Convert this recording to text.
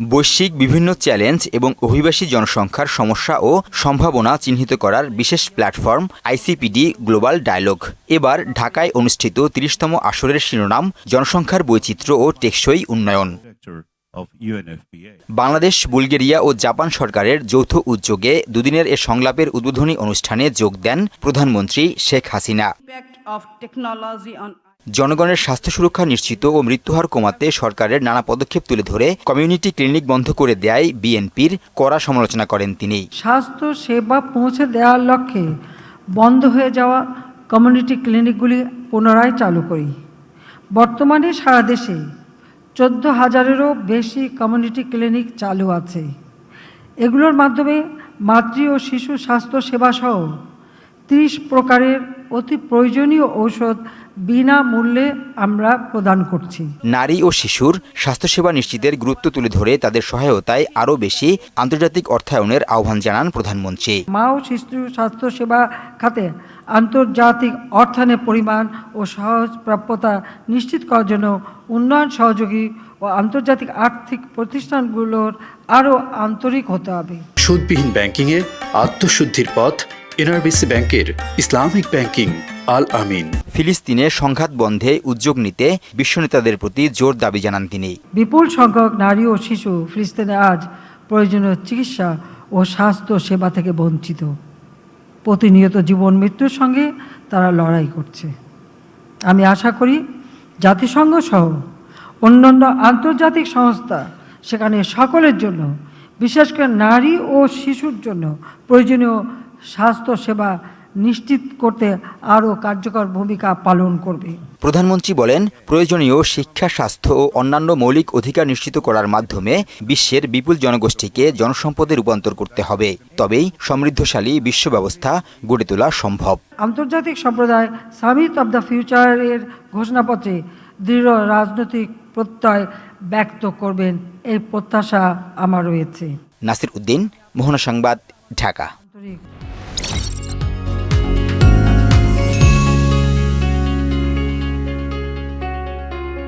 বৈশ্বিক বিভিন্ন চ্যালেঞ্জ এবং অভিবাসী জনসংখ্যার সমস্যা ও সম্ভাবনা চিহ্নিত করার বিশেষ প্ল্যাটফর্ম আইসিপিডি গ্লোবাল ডায়ালগ এবার ঢাকায় অনুষ্ঠিত তিরিশতম আসরের শিরোনাম জনসংখ্যার বৈচিত্র্য ও টেকসই উন্নয়ন. বাংলাদেশ, বুলগেরিয়া ও জাপান সরকারের যৌথ উদ্যোগে দুদিনের এ সংলাপের উদ্বোধনী অনুষ্ঠানে যোগ দেন প্রধানমন্ত্রী শেখ হাসিনা জনগণের স্বাস্থ্য সুরক্ষা নিশ্চিত ও মৃত্যুহার কমাতে সরকারের নানা পদক্ষেপ তুলে ধরে কমিউনিটি ক্লিনিক বন্ধ করে দেয় বিএনপির কড়া সমালোচনা করেন তিনি। স্বাস্থ্য সেবা পৌঁছে দেওয়ার লক্ষ্যে বন্ধ হয়ে যাওয়া কমিউনিটি ক্লিনিকগুলি পুনরায় চালু করি। বর্তমানে সারা দেশে চোদ্দ হাজারেরও বেশি কমিউনিটি ক্লিনিক চালু আছে। এগুলোর মাধ্যমে মাতৃ ও শিশু স্বাস্থ্য সেবা সহ ত্রিশ প্রকারের অতি প্রয়োজনীয় ঔষধ বিনামূল্যে আমরা প্রদান করছি। নারী ও শিশুর স্বাস্থ্যসেবা নিশ্চিতের গুরুত্ব তুলে ধরে তাদের সহায়তায় আরও বেশি আন্তর্জাতিক অর্থায়নের আহ্বান জানান প্রধানমন্ত্রী। মা ও শিশু স্বাস্থ্যসেবা খাতে আন্তর্জাতিক অর্থায়নের পরিমাণ ও সহজ প্রাপ্যতা নিশ্চিত করার জন্য উন্নয়ন সহযোগী ও আন্তর্জাতিক আর্থিক প্রতিষ্ঠানগুলোর আরও আন্তরিক হতে হবে। সুদবিহীন ব্যাংকিংয়ে আত্মশুদ্ধির পথ এনআরবিসি ব্যাংকের ইসলামিক ব্যাংকিং আল আমিন। ফিলিস্তিনে সংঘাত বন্ধে উদ্যোগ নিতে বিশ্ব নেতাদের প্রতি জোর দাবি জানান তিনি। বিপুল সংখ্যক নারী ও শিশু ফিলিস্তিনে আজ প্রয়োজনীয় চিকিৎসা ও স্বাস্থ্য সেবা থেকে বঞ্চিত। প্রতিনিয়ত জীবন মৃত্যুর সঙ্গে তারা লড়াই করছে। আমি আশা করি জাতিসংঘ সহ অন্যান্য আন্তর্জাতিক সংস্থা সেখানে সকলের জন্য বিশেষ করে নারী ও শিশুর জন্য প্রয়োজনীয় স্বাস্থ্য সেবা নিশ্চিত করতে আরও কার্যকর ভূমিকা পালন করবে। প্রধানমন্ত্রী বলেন প্রয়োজনীয় শিক্ষা স্বাস্থ্য ও অন্যান্য মৌলিক অধিকার নিশ্চিত করার মাধ্যমে বিশ্বের বিপুল জনগোষ্ঠীকে জনসম্পদে রূপান্তর করতে হবে। তবেই সমৃদ্ধশালী বিশ্ব ব্যবস্থা গড়ে তোলা সম্ভব। আন্তর্জাতিক সম্প্রদায় সামিট অব দ্য ফিউচারের ঘোষণাপত্রে দৃঢ় রাজনৈতিক প্রত্যয় ব্যক্ত করবেন এই প্রত্যাশা আমার রয়েছে। নাসির উদ্দিন মোহনা সংবাদ ঢাকা।